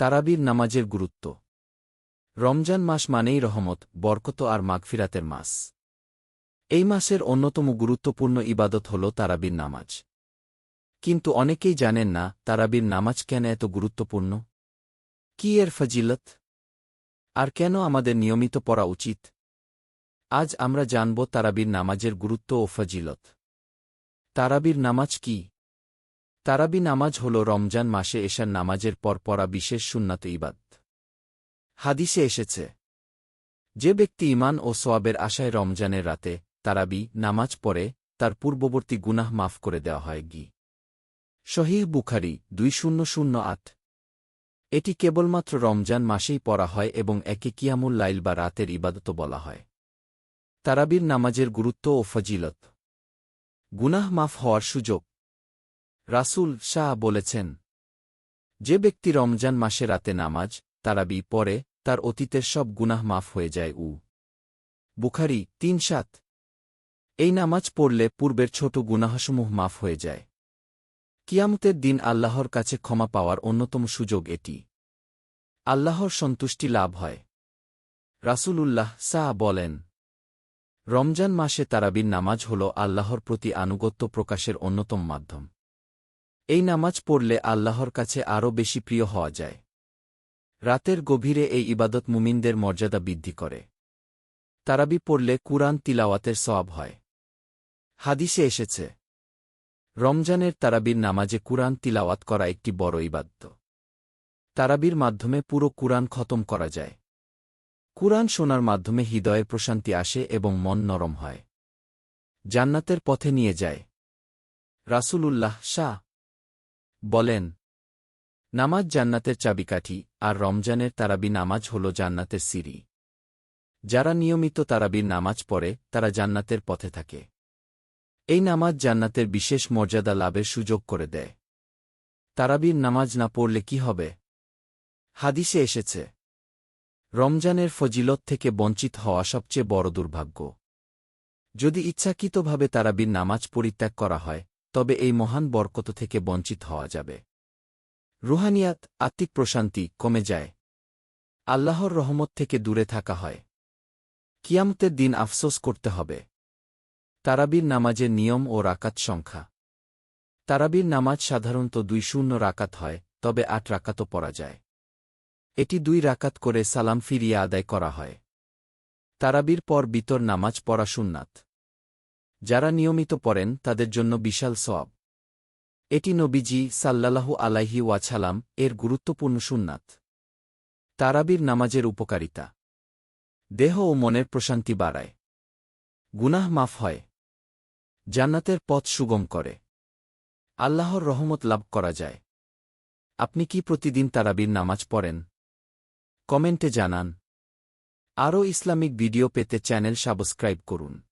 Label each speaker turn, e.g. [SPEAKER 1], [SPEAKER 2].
[SPEAKER 1] তারাবির নামাজের গুরুত্ব। রমজান মাস মানেই রহমত, বরকত আর মাগফিরাতের মাস। এই মাসের অন্যতম গুরুত্বপূর্ণ ইবাদত হল তারাবির নামাজ। কিন্তু অনেকেই জানেন না, তারাবির নামাজ কেন এত গুরুত্বপূর্ণ? কি এর ফজিলত? আর কেন আমাদের নিয়মিত পড়া উচিত? আজ আমরা জানব তারাবির নামাজের গুরুত্ব ও ফজিলত। তারাবির নামাজ কি? তারাবি নামাজ হল রমজান মাসে এশার নামাজের পর পড়া বিশেষ সুন্নাত ইবাদ। হাদিসে এসেছে, যে ব্যক্তি ইমান ও সোয়াবের আশায় রমজানের রাতে তারাবি নামাজ পড়ে, তার পূর্ববর্তী গুনাহ মাফ করে দেওয়া হয়। গি। শহীদ বুখারি দুই শূন্য শূন্য আট। এটি কেবলমাত্র রমজান মাসেই পড়া হয় এবং একে কিয়ামুল লাইল বা রাতের ইবাদত বলা হয়। তারাবির নামাজের গুরুত্ব ও ফজিলত। গুনাহ মাফ হওয়ার সুযোগ। রাসূল শাহ বলেছেন, যে ব্যক্তি রমজান মাসে রাতে নামাজ, তারাবি পরে তার অতীতের সব গুনাহ মাফ হয়ে যায়। উ বুখারি তিন সাত। এই নামাজ পড়লে পূর্বের ছোট গুনাহসমূহ মাফ হয়ে যায়। কিয়ামতের দিন আল্লাহর কাছে ক্ষমা পাওয়ার অন্যতম সুযোগ এটি। আল্লাহর সন্তুষ্টি লাভ হয়। রাসূলুল্লাহ সাহ বলেন, রমজান মাসে তারাবির নামাজ হল আল্লাহর প্রতি আনুগত্য প্রকাশের অন্যতম মাধ্যম। এই নামাজ পড়লে আল্লাহর কাছে আরও বেশি প্রিয় হওয়া যায়। রাতের গভীরে এই ইবাদত মুমিনদের মর্যাদা বৃদ্ধি করে। তারাবি পড়লে কুরআন তিলাওয়াতের সওয়াব হয়। হাদিসে এসেছে, রমজানের তারাবির নামাজে কুরআন তিলাওয়াত করা একটি বড় ইবাদ্য তারাবির মাধ্যমে পুরো কুরআন খতম করা যায়। কুরআন শোনার মাধ্যমে হৃদয়ে প্রশান্তি আসে এবং মন নরম হয়। জান্নাতের পথে নিয়ে যায়। রাসূলুল্লাহ শাহ বলেন, নামাজ জান্নাতের চাবিকাঠি আর রমজানের তারাবি নামাজ হল জান্নাতের সিঁড়ি। যারা নিয়মিত তারাবির নামাজ পড়ে, তারা জান্নাতের পথে থাকে। এই নামাজ জান্নাতের বিশেষ মর্যাদা লাভের সুযোগ করে দেয়। তারাবির নামাজ না পড়লে কি হবে? হাদিসে এসেছে, রমজানের ফজিলত থেকে বঞ্চিত হওয়া সবচেয়ে বড় দুর্ভাগ্য। যদি ইচ্ছাকৃতভাবে তারাবির নামাজ পরিত্যাগ করা হয় তবে এই মহান বরকত থেকে বঞ্চিত হওয়া যাবে। রুহানিয়াত আত্মিক প্রশান্তি কমে যায়। আল্লাহর রহমত থেকে দূরে থাকা হয়। কিয়ামতের দিন আফসোস করতে হবে। তারাবির নামাজের নিয়ম ও রাকাত সংখ্যা। তারাবির নামাজ সাধারণত দুই শূন্য রাকাত হয়, তবে আট রাকাতও পড়া যায়। এটি দুই রাকাত করে সালাম ফিরিয়ে আদায় করা হয়। তারাবির পর বিতর নামাজ পড়া সুন্নাত। যারা নিয়মিত পড়েন তাদের জন্য বিশাল সব এটি নবীজি সাল্লাল্লাহু আলাইহি ওয়াছালাম এর গুরুত্বপূর্ণ সুন্নাত। তারাবির নামাজের উপকারিতা। দেহ ও মনের প্রশান্তি বাড়ায়। গুনাহ মাফ হয়। জান্নাতের পথ সুগম করে। আল্লাহর রহমত লাভ করা যায়। আপনি কি প্রতিদিন তারাবির নামাজ পড়েন? কমেন্টে জানান। আরও ইসলামিক ভিডিও পেতে চ্যানেল সাবস্ক্রাইব করুন।